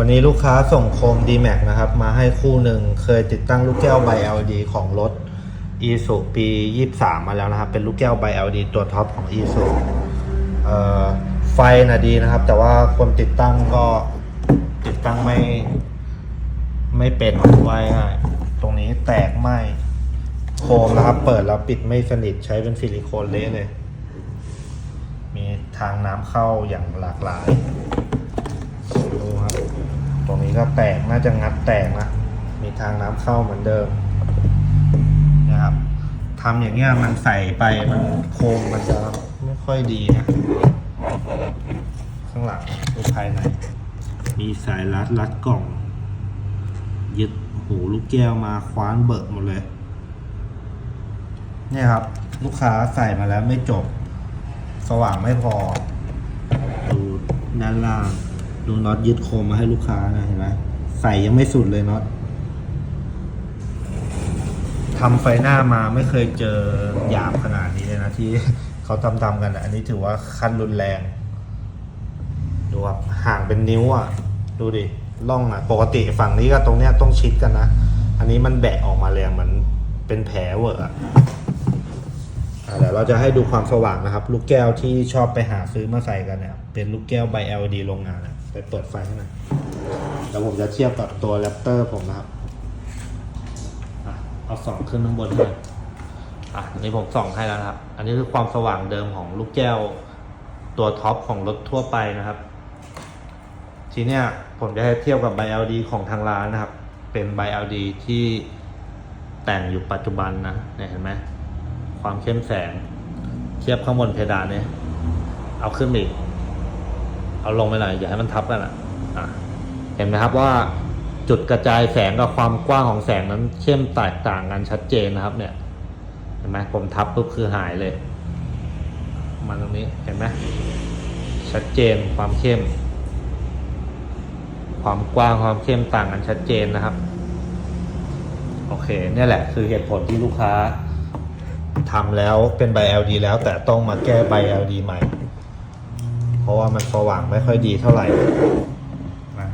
วันนี้ลูกค้าส่งโคม d m a x นะครับ มาให้คู่หนึ่งเคยติดตั้งลูกแก้วใบ LED ของรถ e s u ปี 23 มาแล้วนะครับ เป็นลูกแก้วใบ LED ตัวท็อปของ e s u ไฟนะดีนะครับ แต่ว่าคนติดตั้งก็ติดตั้งไม่ไม่เป็นไว้ง่ายตรงนี้แตกไหมโคมนะครับ เปิดแล้วปิดไม่สนิทใช้เป็นซิลิโคนเละเลย มีทางน้ำเข้าอย่างหลากหลาย ตรงนี้ก็แตกน่าจะงัดแตกนะ มีทางน้ำเข้าเหมือนเดิมนะครับทำอย่างเงี้ยมันใส่ไปมันโครงมันจะไม่ค่อยดีนะ ข้างหลังดูภายใน มีสายรัดรัดกล่อง ยึดหูลูกแก้วมาคว้านเบิกหมดเลย เนี่ยครับ ลูกค้าใส่มาแล้วไม่จบ สว่างไม่พอ ดูด้านล่าง ดูน็อตยึดโคมมาให้ลูกค้านะเห็นไหมใส่ยังไม่สุดเลยน็อตทำไฟหน้ามาไม่เคยเจอหยาบขนาดนี้เลยนะที่เขาทำทำๆกันอันนี้ถือว่าขั้นรุนแรง ดูครับห่างเป็นนิ้วอะ ดูดิร่องอะ ปกติฝั่งนี้กับตรงเนี้ยต้องชิดกันนะ อันนี้มันแบะออกมาแรงเหมือนเป็นแผลเวอะอะอะเดี๋ยวเราจะให้ดูความสว่างนะครับ ลูกแก้วที่ชอบไปหาซื้อมาใส่กันเนี่ยเป็นลูกแก้วใบ LED โรงงานนะ ไปเปิดไฟให้หน่อยแล้วผมจะเทียบกับตัวแรปเตอร์ผมนะครับอะเอาส่องขึ้นข้างบนเลยอะอันนี้ผมส่องให้แล้วนะครับ อันนี้คือความสว่างเดิมของลูกแก้วตัวท็อปของรถทั่วไปนะครับ ทีเนี้ยผมจะให้เทียบกับใบ LD ของทางร้านนะครับ เป็นใบ LD ที่แต่งอยู่ปัจจุบันนะเนี่ยเห็นไหมความเข้มแสง เทียบข้างบนเพดานเนี่ยเอาขึ้นอีก เอาลงไปหน่อยอย่าให้มันทับกันอะเห็นไหมครับว่าจุดกระจายแสงกับความกว้างของแสงนั้นเข้มแตกต่างกันชัดเจนนะครับ เนี่ยเห็นไหมผมทับปุ๊บคือหายเลยมันตรงนี้เห็นไหมชัดเจนความเข้ม ความกว้างความเข้มต่างกันชัดเจนนะครับ โอเคเนี่ยแหละคือเหตุผลที่ลูกค้าทำแล้วเป็นใบ LD แล้วแต่ต้องมาแก้ใบ LD ใหม่ เพราะว่ามันสว่างไม่ค่อยดีเท่าไหร่นะ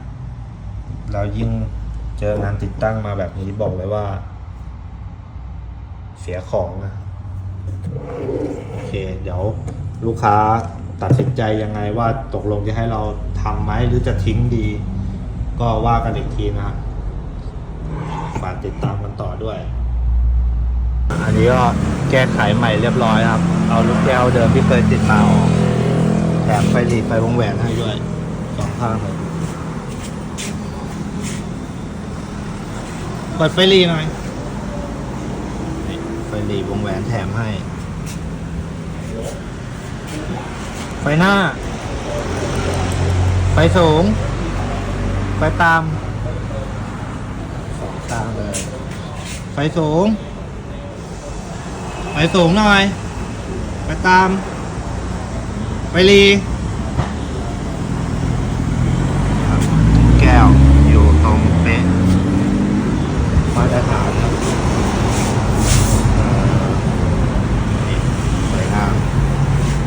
แล้วยิ่งเจองานติดตั้งมาแบบนี้บอกเลยว่า เสียของนะโอเค เดี๋ยวลูกค้าตัดสินใจยังไงว่าตกลงจะให้เราทำไหมหรือจะทิ้งดี ก็ว่ากันอีกทีนะฮะฝากติดตามกันต่อด้วย อันนี้ก็แก้ไขใหม่เรียบร้อยครับ เอาลูกแก้วเดิมที่เคยติดมาออก แถมไฟหลีไฟวงแหวนให้ด้วยสองข้างเลยเปิดไฟหลีหน่อยไฟหลีวงแหวนแถมให้ ไฟหน้า ไฟสูง ไฟตามสองข้างเลย ไฟสูง ไฟสูงหน่อยไฟตาม ไฟรีแก้วอยู่ตรงเป๊ะมาตรฐานครับเอ่อนี่สวยงาม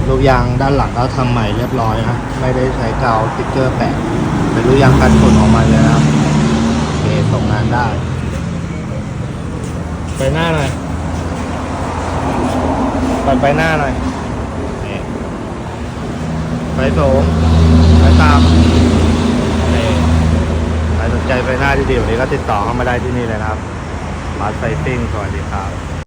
ลูกยางด้านหลังก็ทำใหม่เรียบร้อยนะ ไม่ได้ใช้กาวสติ๊กเกอร์แปะ เป็นลูกยางกันฝุ่นออกมาเลยนะครับโอเคส่งงานได้ ไปหน้าหน่อยปัดไปหน้าหน่อยนี่ ไฟสูงไฟตามนี่ใครสนใจไฟหน้าที่ดีกว่านี้ก็ติดต่อเข้ามาได้ที่นี่เลยนะครับบาไซติ้งสวัสดีครับ